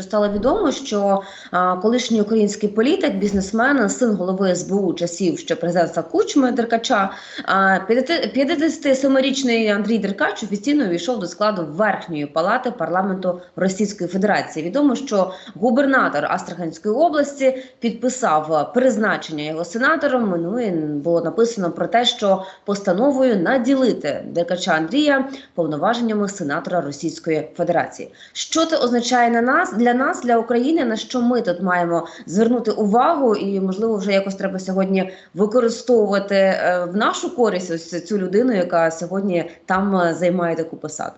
Стало відомо, що а, колишній український політик, бізнесмен, син голови СБУ часів ще президента Кучми Деркача, а, 57-річний Андрій Деркач офіційно увійшов до складу верхньої палати парламенту Російської Федерації. Відомо, що губернатор Астраханської області підписав призначення його сенатором. Ну і було написано про те, що постановою наділити Деркача Андрія повноваженнями сенатора Російської Федерації. Що це означає на нас для нас, для України? На що ми тут маємо звернути увагу, і можливо, вже якось треба сьогодні використовувати е, в нашу користь ось цю людину, яка сьогодні там е, займає таку посаду.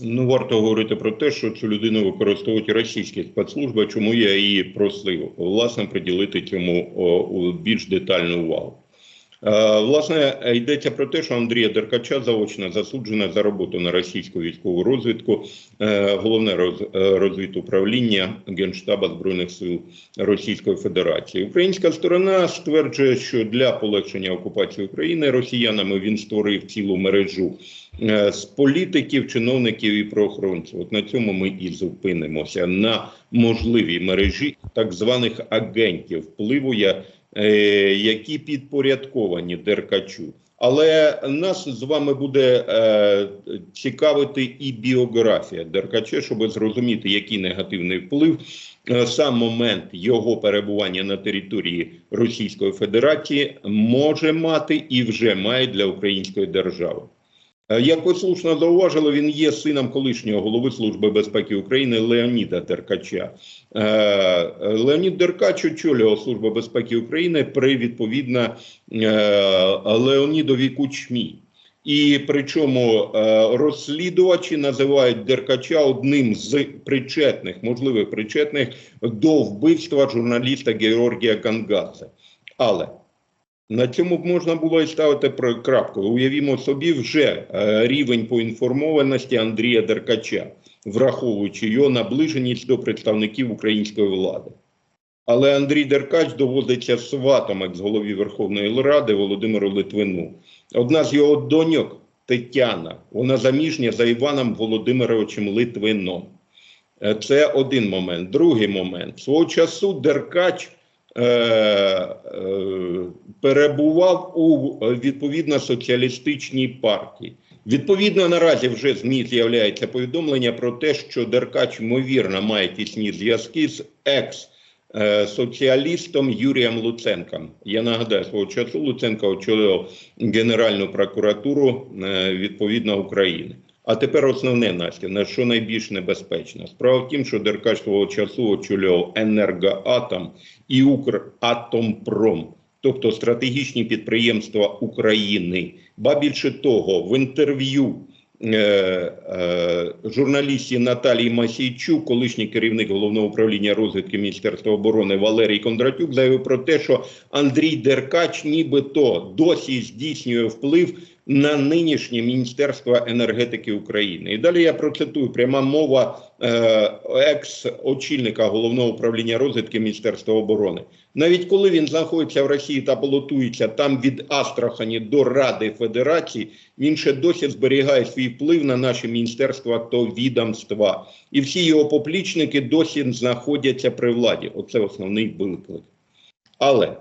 Ну, варто говорити про те, що цю людину використовують російські спецслужби, чому я її просив власне приділити цьому більш детальну увагу. Е, власне, йдеться про те, що Андрія Деркача заочно засуджено за роботу на російську військову розвідку, е, головне е, розвідуправління Генштаба Збройних сил Російської Федерації. Українська сторона стверджує, що для полегшення окупації України росіянами він створив цілу мережу з політиків, чиновників і правоохоронців. От на цьому ми і зупинимося на можливій мережі так званих агентів впливу, я- які підпорядковані Деркачу. Але нас з вами буде е, цікавити і біографія Деркача, щоб зрозуміти, який негативний вплив е, сам момент його перебування на території Російської Федерації може мати і вже має для української держави. Е, Як ви слушно зауважили, він є сином колишнього голови Служби безпеки України Леоніда Деркача. Е, Леонід Деркач очолював Службу безпеки України при відповідно е, Леонідові Кучмі. І причому розслідувачі називають Деркача одним з причетних, можливих причетних до вбивства журналіста Георгія Гангадзе. Але на цьому б можна було і ставити крапку. Уявімо собі вже е, рівень поінформованості Андрія Деркача, враховуючи його наближеність до представників української влади. Але Андрій Деркач доводиться сватом екс-голові Верховної Ради Володимиру Литвину. Одна з його доньок Тетяна, вона заміжня за Іваном Володимировичем Литвином. Е, Це один момент. Другий момент. Свого часу Деркач перебував у е, відповідно соціалістичній партії. Відповідно, наразі вже ЗМІ з'являється повідомлення про те, що Деркач, ймовірно, має тісні зв'язки з екс-соціалістом Юрієм Луценком. Я нагадаю, свого часу Луценко очолював Генеральну прокуратуру е, відповідно України. А тепер основне Настя, на що найбільш небезпечно. Справа в тім, що Деркач свого часу очолював енергоатом і Укратомпром, тобто стратегічні підприємства України. Ба більше того, в інтерв'ю е, е, журналісті Наталії Масійчук, колишній керівник головного управління розвідки Міністерства оборони Валерій Кондратюк, заявив про те, що Андрій Деркач нібито досі здійснює вплив на нинішнє Міністерство енергетики України. І далі я процитую пряма мова е, екс-очільника головного управління розвідки Міністерства оборони. Навіть коли він знаходиться в Росії та балотується там від Астрахані до Ради Федерації, він ще досі зберігає свій вплив на наші міністерства та відомства. І всі його поплічники досі знаходяться при владі. Оце основний виклик. Але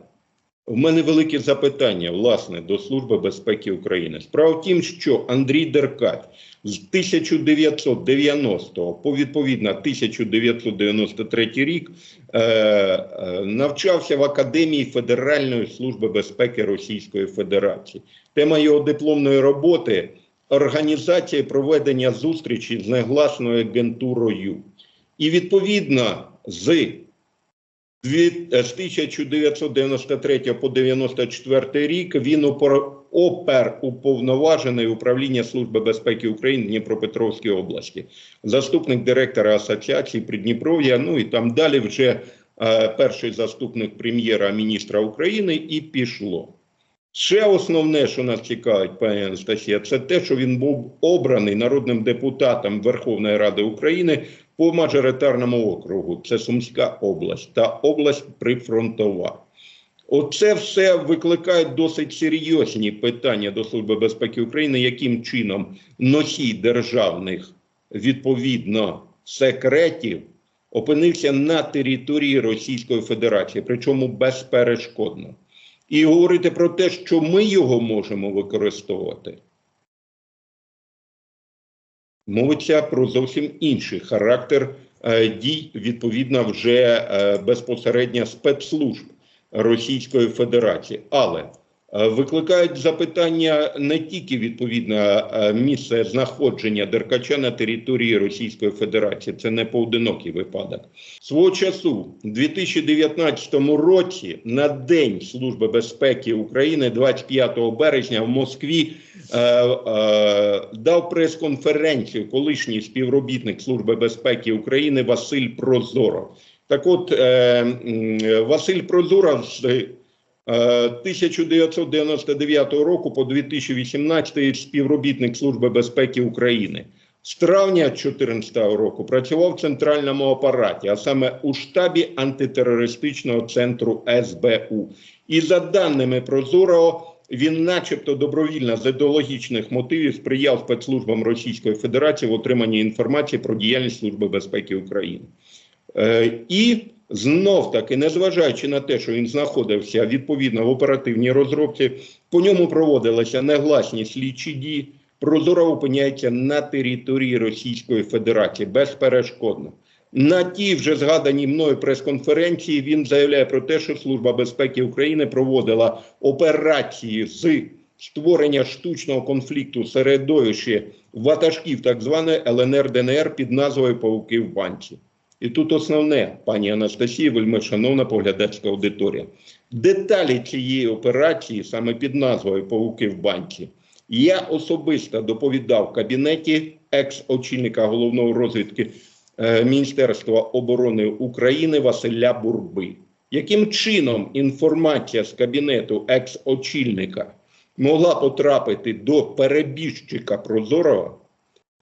в мене велике запитання, власне, до Служби безпеки України. Справа в тім, що Андрій Деркач з 1990 по відповідно 1993 рік е, е, навчався в Академії Федеральної служби безпеки Російської Федерації. Тема його дипломної роботи організація проведення зустрічі з негласною агентурою. І відповідно з з 1993 по 94 рік він опер уповноважений управління Служби безпеки України в Дніпропетровській області, заступник директора Асоціації Придніпров'я. Ну і там далі вже е, перший заступник прем'єра-міністра України, і пішло. Ще основне, що нас цікавить, пані Анастасія, це те, що він був обраний народним депутатом Верховної Ради України по мажоритарному округу. Це Сумська область та область прифронтова. Оце все викликає досить серйозні питання до Служби безпеки України, яким чином носій державних відповідно секретів опинився на території Російської Федерації, причому безперешкодно. І говорити про те, що ми його можемо використовувати, мовиться про зовсім інший характер е, дій, відповідно, вже е, безпосередньо спецслужб Російської Федерації. Але викликають запитання не тільки відповідно е, місце знаходження Деркача на території Російської Федерації, це не поодинокий випадок. Свого часу, у 2019 році, на День Служби безпеки України, 25 березня, в Москві е, е, дав прес-конференцію колишній співробітник Служби безпеки України Василь Прозоров. Так от, е, Василь Прозоров з е, 1999 року по 2018 співробітник Служби безпеки України. З травня 2014 року працював в центральному апараті, а саме у штабі антитерористичного центру СБУ. І за даними Прозорого, він, начебто, добровільно з ідеологічних мотивів сприяв спецслужбам Російської Федерації в отриманні інформації про діяльність Служби безпеки України. Е, і знов таки, незважаючи на те, що він знаходився відповідно в оперативній розробці, по ньому проводилися негласні слідчі дії. Прозоро опиняється на території Російської Федерації безперешкодно. На тій вже згаданій мною прес-конференції він заявляє про те, що Служба безпеки України проводила операції з створення штучного конфлікту середовищі ватажків так званої ЛНР ДНР під назвою Пауки в банці. І тут основне, пані Анастасія, вельми шановна поглядацька аудиторія. Деталі цієї операції, саме під назвою Павуки в банці, я особисто доповідав в кабінеті екс-очільника головного розвідки е, Міністерства оборони України Василя Бурби. Яким чином інформація з кабінету екс-очільника могла потрапити до перебіжчика Прозорова?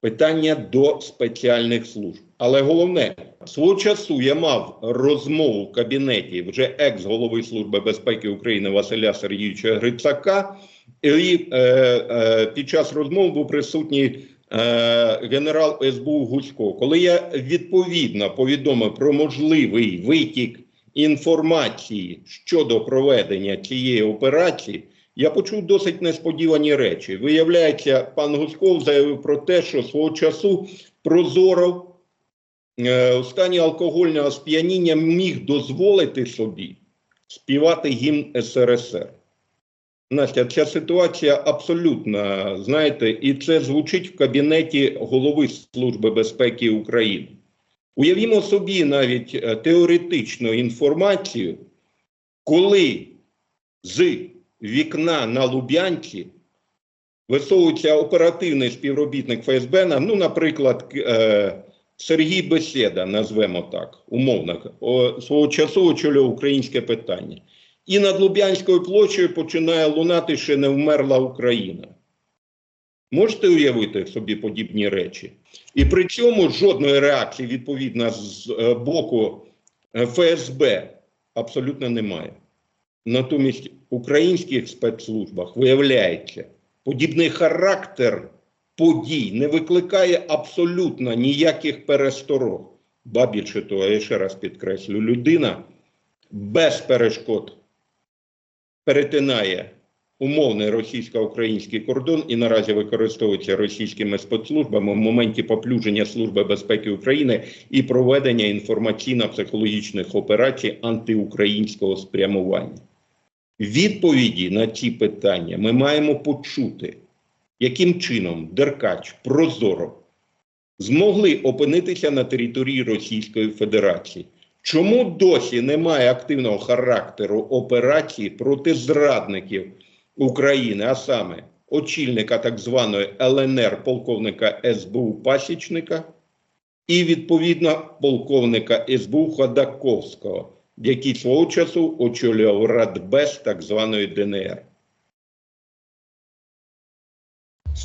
Питання до спеціальних служб. Але головне, свого часу я мав розмову в кабінеті вже екс-голови Служби безпеки України Василя Сергійовича Грицака. І е, е, під час розмови був присутній е, генерал СБУ Гусько. Коли я відповідно повідомив про можливий витік інформації щодо проведення цієї операції, я почув досить несподівані речі. Виявляється, пан Гуськов заявив про те, що свого часу Прозоров е, у стані алкогольного сп'яніння міг дозволити собі співати гімн СРСР. Настя, ця ситуація абсолютно, знаєте, і це звучить в кабінеті голови Служби безпеки України. Уявімо собі навіть е, теоретичну інформацію, коли з вікна на Лубянці висовується оперативний співробітник ФСБ, ну, наприклад, е, Сергій Беседа, назвемо так, умовно, свого часу очолював українське питання. І над Лубянською площею починає лунати ще не вмерла Україна. Можете уявити собі подібні речі? І при цьому жодної реакції відповідно з е, боку е, ФСБ абсолютно немає. Натомість українських спецслужбах виявляється, подібний характер подій не викликає абсолютно ніяких пересторог. Ба більше того, я ще раз підкреслю, людина без перешкод перетинає умовний російсько-український кордон і наразі використовується російськими спецслужбами в моменті поплюження Служби безпеки України і проведення інформаційно-психологічних операцій антиукраїнського спрямування. Відповіді на ці питання ми маємо почути, яким чином Деркач, Прозоро змогли опинитися на території Російської Федерації. Чому досі немає активного характеру операції проти зрадників України, а саме очільника так званої ЛНР, полковника СБУ Пасічника і відповідно полковника СБУ Ходаковського, який свого часу очолював Радбез так званої ДНР?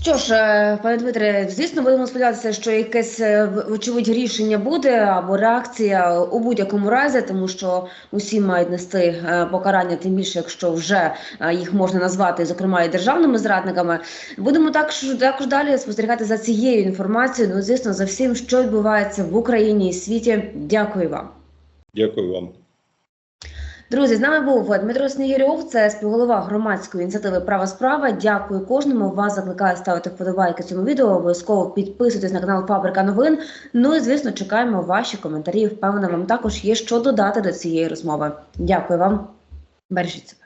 Що ж, е, пане Дмитре, звісно, будемо сподіватися, що якесь е, вочевидь рішення буде або реакція у будь-якому разі, тому що усі мають нести е, покарання, тим більше, якщо вже їх можна назвати, зокрема і державними зрадниками. Будемо також також далі спостерігати за цією інформацією. Ну, звісно, за всім, що відбувається в Україні і світі. Дякую вам. Дякую вам. Друзі, з нами був Дмитро Снігірьов, це співголова громадської ініціативи Права справа. Дякую кожному. Вас закликаю ставити вподобайки цьому відео. Обов'язково підписуйтесь на канал Фабрика новин. Ну і звісно, чекаємо ваші коментарі. Впевнена, вам також є що додати до цієї розмови. Дякую вам. Бережіть себе.